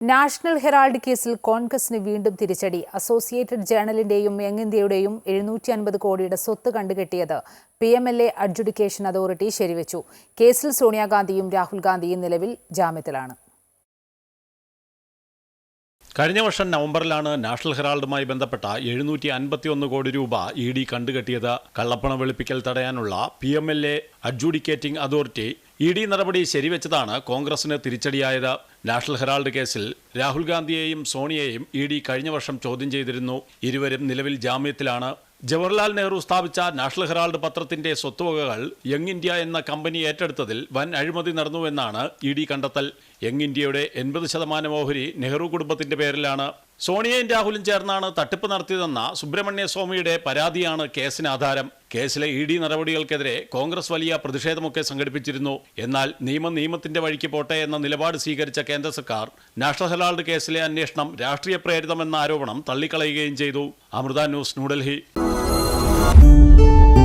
National herald കേസിൽ കോൺഗ്രസിന് വീണ്ടും തിരിച്ചടി. അസോസിയേറ്റഡ് ജേണലിന്റെയും യങ് ഇന്ത്യയുടെയും എഴുന്നൂറ്റി അൻപത് കോടിയുടെ സ്വത്ത് കണ്ടുകെട്ടിയത് P M L A adjudication authority ശരിവച്ചു. കേസിൽ സോണിയാഗാന്ധിയും രാഹുൽ ഗാന്ധിയും നിലവിൽ ജാമ്യത്തിലാണ്. കഴിഞ്ഞ വർഷം നവംബറിലാണ് നാഷണൽ ഹെറാൾഡുമായി ബന്ധപ്പെട്ട എഴുന്നൂറ്റി അൻപത്തിയൊന്ന് കോടി രൂപ ഇ ഡി കണ്ടുകെട്ടിയത്. കള്ളപ്പണം വെളുപ്പിക്കൽ തടയാനുള്ള P M L A adjudicating authority E D നടപടി ശരിവെച്ചതാണ് കോൺഗ്രസിന് തിരിച്ചടിയായത്. നാഷണൽ ഹെറാൾഡ് കേസിൽ രാഹുൽ ഗാന്ധിയെയും സോണിയെയും ഇ ഡി കഴിഞ്ഞ വർഷം ചോദ്യം ചെയ്തിരുന്നു. ഇരുവരും നിലവിൽ ജാമ്യത്തിലാണ്. ജവഹർലാൽ നെഹ്റു സ്ഥാപിച്ച നാഷണൽ ഹെറാൾഡ് പത്രത്തിന്റെ സ്വത്തുവകകൾ യങ് ഇന്ത്യ എന്ന കമ്പനി ഏറ്റെടുത്തതിൽ വൻ അഴിമതി നടന്നുവെന്നാണ് ഇ ഡി കണ്ടെത്തൽ. യങ് ഇന്ത്യയുടെ എൺപത് ശതമാനം ഓഹരി നെഹ്റു കുടുംബത്തിന്റെ പേരിലാണ്. സോണിയയും രാഹുലും ചേർന്നാണ് തട്ടിപ്പ് നടത്തിയതെന്ന സുബ്രഹ്മണ്യ സ്വാമിയുടെ പരാതിയാണ് കേസിന് ആധാരം. കേസിലെ ഇ ഡി നടപടികൾക്കെതിരെ കോൺഗ്രസ് വലിയ പ്രതിഷേധമൊക്കെ സംഘടിപ്പിച്ചിരുന്നു. എന്നാൽ നിയമം നിയമത്തിന്റെ വഴിക്ക് പോട്ടെ എന്ന നിലപാട് സ്വീകരിച്ച കേന്ദ്ര സർക്കാർ നാഷണൽ ഹെറാൾഡ് കേസിലെ അന്വേഷണം രാഷ്ട്രീയ പ്രേരിതമെന്ന ആരോപണം തള്ളിക്കളയുകയും ചെയ്തു. Amrita News New Delhi. Thank you.